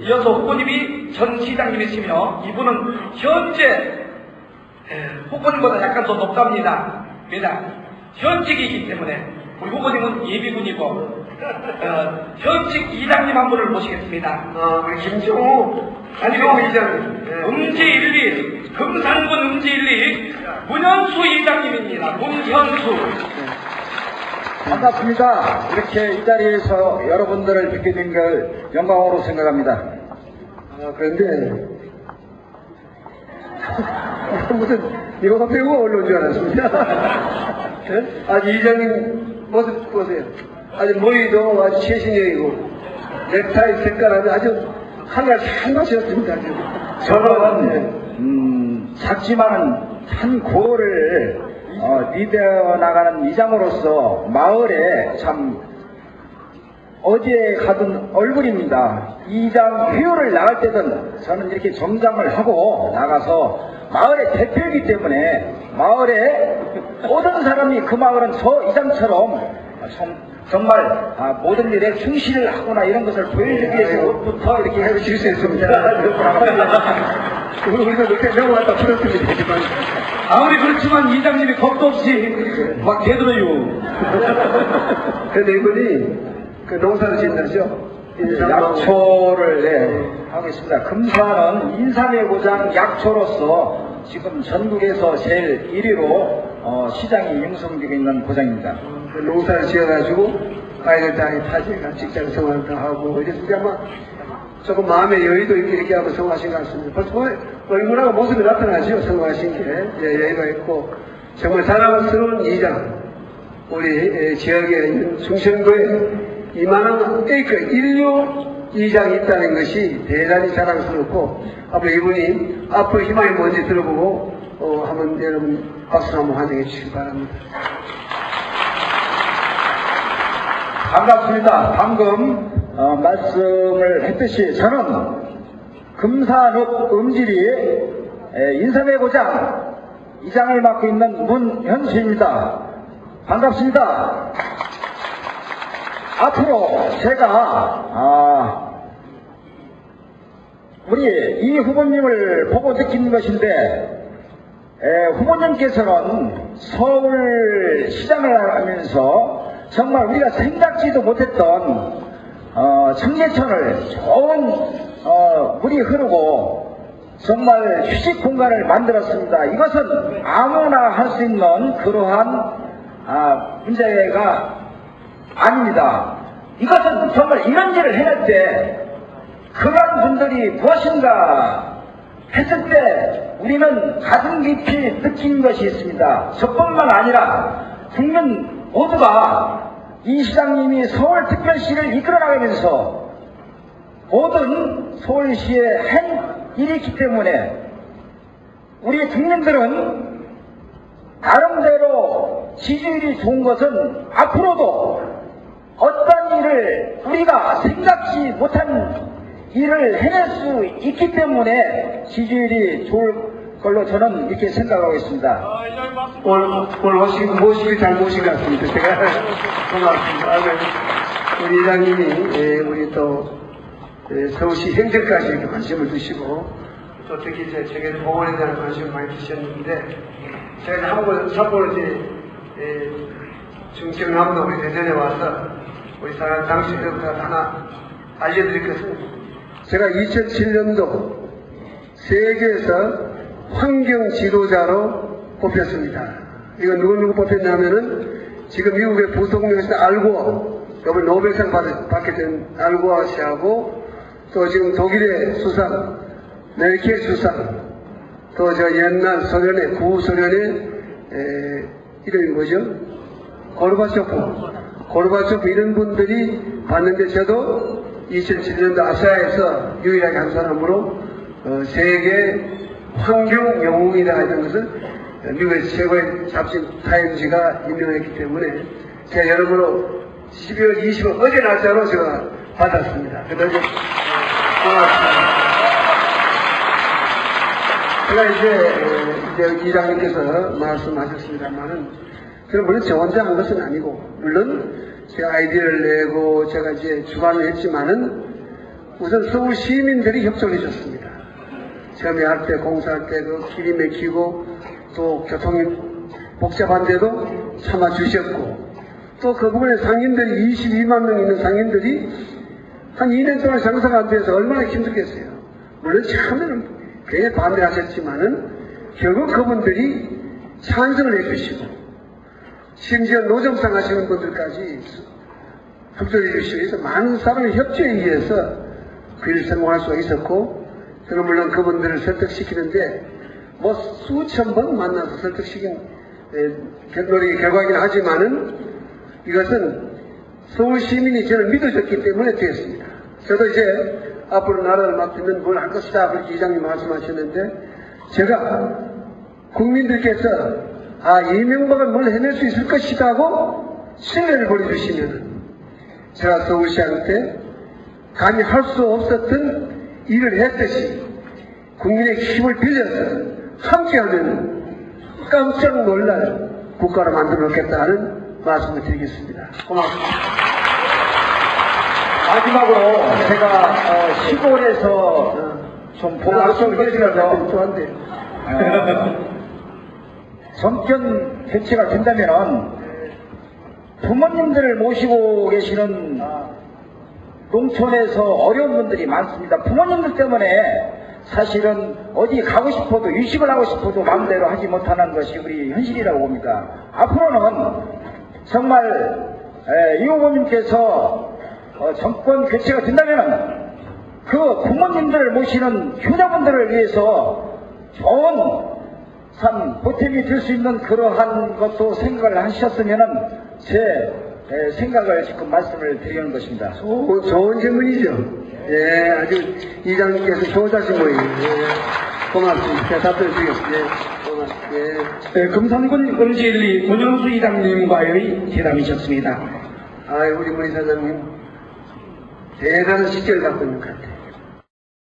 이어서 후보님이 전 시장님이시며 이분은 현재 에, 후보님보다 약간 더 높답니다. 왜냐? 현직이기 때문에 우리 후보님은 예비군이고 어, 현직 이장님 한 분을 모시겠습니다. 아, 우리 김종우, 김종우 이장님. 네. 음지 1리 금산군 음지 1리 문현수 이장님입니다. 문현수. 반갑습니다. 이렇게 이 자리에서 여러분들을 뵙게 된 걸 영광으로 생각합니다. 아, 그런데, 무슨, 이거 배우가 올라온 줄 알았습니다. 네? 아주 이장님 모습 보세요. 아주 머리도 아주 최신형이고, 넥타이 색깔 아주 하늘. 아주. 저는 네. 음, 작지만은 한 고를 어, 리더 나가는 이장으로서 마을에 참 어디에 가든 얼굴입니다. 이장 회의를 나갈 때든 저는 이렇게 정장을 하고 나가서 마을의 대표이기 때문에 마을에 모든 사람이 그 마을은 저 이장처럼 정, 정말 아, 모든 일에 충실을 하거나 이런 것을 보여주기 위해서 옷부터 이렇게 해주실 수 있습니다. 우리도 이렇게 넘어갔다 풀었습니다. 하지만. 아무리 그렇지만 이장님이 겁도 없이 막 대들어요. 근데 이분이 그 농사를 짓는죠. 약초를 네, 하고 있습니다. 금산은 인삼의 고장 약초로서 지금 전국에서 제일 1위로 어, 시장이 형성되고 있는 고장입니다. 그 농사를 지어가지고 아이들 다 타지가 직장 생활도 하고 이래서 아마 조금 마음의 여유도 있게 이렇게 하고 성공하신 것 같습니다. 벌써 얼굴하고 모습이 나타나죠. 성공하신 게 예, 여유가 있고 정말 자랑스러운 이장 우리 예, 지역에 있는 충청도에 이만한 에이크 인류 이장이 있다는 것이 대단히 자랑스럽고 앞으로 이분이 앞으로 희망이 뭔지 들어보고 어, 한번 여러분 박수 한번 환영해 주시기 바랍니다. 반갑습니다. 방금 어, 말씀을 했듯이 저는 금산읍 음질이 에, 인삼의 고장 이장을 맡고 있는 문현수입니다. 반갑습니다. 앞으로 제가 아, 우리 이 후보님을 보고 느끼는 것인데 에, 후보님께서는 서울시장을 하면서 정말 우리가 생각지도 못했던 어, 청계천을 좋은 어, 물이 흐르고 정말 휴식 공간을 만들었습니다. 이것은 아무나 할 수 있는 그러한 아, 문제가 아닙니다. 이것은 정말 이런 일을 해낼 때 그런 분들이 무엇인가 했을 때 우리는 가슴 깊이 느낀 것이 있습니다. 저뿐만 아니라 국민 모두가 이 시장님이 서울특별시를 이끌어 나가면서 모든 서울시에 한 일이 있기 때문에 우리 국민들은 나름대로 지지율이 좋은 것은 앞으로도 어떤 일을 우리가 생각지 못한 일을 해낼 수 있기 때문에 지지율이 좋을 걸로 저는 이렇게 생각하고 있습니다. 오늘, 오늘 모시기, 잘 모신 것 같습니다. 제가 고맙습니다. 우리 이장님이, 예, 우리 또, 예, 서울시 행정까지 이렇게 관심을 두시고, 또 특히 이제 제게 보건에 대한 관심을 많이 두셨는데, 제가 한번, 참고로 이제, 예, 중청남도 우리 대전에 와서, 우리 사람 당신들부터 하나 알려드릴 것은, 제가 2007년도 세계에서 환경 지도자로 뽑혔습니다. 이거 누구누구 뽑혔냐면은 지금 미국의 부통령에서 알고어, 이번 노벨상 받, 받게 된 알고어 씨하고 또 지금 독일의 수상, 메르켈 수상, 또 저 옛날 소련의 구소련의 에, 이름이 뭐죠? 고르바초프, 고르바초프 이런 분들이 봤는데 저도 2007년도 아시아에서 유일하게 한 사람으로 어, 세계 환경 영웅이다 이런 것을 미국의 최고의 잡지 타임지가 임명했기 때문에 제가 여러모로 12월 20일 어제 날짜로 제가 받았습니다. 그래서 고맙습니다. 제가 이제, 어, 이제 이장님께서 말씀하셨습니다만은 저는 물론 저 혼자 한 것은 아니고 물론 제가 아이디어를 내고 제가 이제 주관을 했지만은 우선 서울 시민들이 협조를 해줬습니다. 처음에 할 때 공사할 때그 길이 막히고 또 교통이 복잡한데도 참아주셨고 또 그 부분에 상인들이 22만 명 있는 상인들이 한 2년 동안 장사가 안 돼서 얼마나 힘들겠어요. 물론 처음에는 굉장히 반대하셨지만은 결국 그분들이 찬성을 해주시고 심지어 노점상 하시는 분들까지 협조해 주시고 해서 많은 사람의 협조에 의해서 그 일을 성공할 수가 있었고 저는 물론 그분들을 설득시키는데 뭐 수천 번 만나서 설득시킨 에, 노력의 결과이긴 하지만은 이것은 서울 시민이 저를 믿어줬기 때문에 되었습니다. 저도 이제 앞으로 나라를 맡으면 뭘 할 것이다 그렇게 이장님 말씀하셨는데 제가 국민들께서 아 이명박은 뭘 해낼 수 있을 것이다 고 신뢰를 보내주시면 제가 서울시한테 감히 할 수 없었던 일을 했듯이 국민의 힘을 빌려서 함께하면 깜짝 놀랄 국가를 만들어 놓겠다는 말씀을 드리겠습니다. 고맙습니다. 마지막으로 제가 어, 시골에서 좀 보고 게 있어서 좋아한데. 어, 정권 개최가 된다면은 부모님들을 모시고 계시는 농촌에서 어려운 분들이 많습니다. 부모님들 때문에 사실은 어디 가고 싶어도 유식을 하고 싶어도 마음대로 하지 못하는 것이 우리 현실이라고 봅니다. 앞으로는 정말 에, 이 후보님께서 어, 정권 교체가 된다면 그 부모님들을 모시는 효자분들을 위해서 좋은 참 보탬이 될 수 있는 그러한 것도 생각을 하셨으면 제 에, 생각을 지금 말씀을 드리는 것입니다. 좋은, 좋은 질문이죠. 예, 아주 이장님께서 좋으신 모양이에요. 예, 고맙습니다. 제가 답변 드리겠습니다. 예, 고맙습니다. 예. 네, 금산군 은지일리 권영수 이장님과의 대담이셨습니다. 아, 우리 문 이사장님 대단한 식견을 갖고 있는 것 같아요.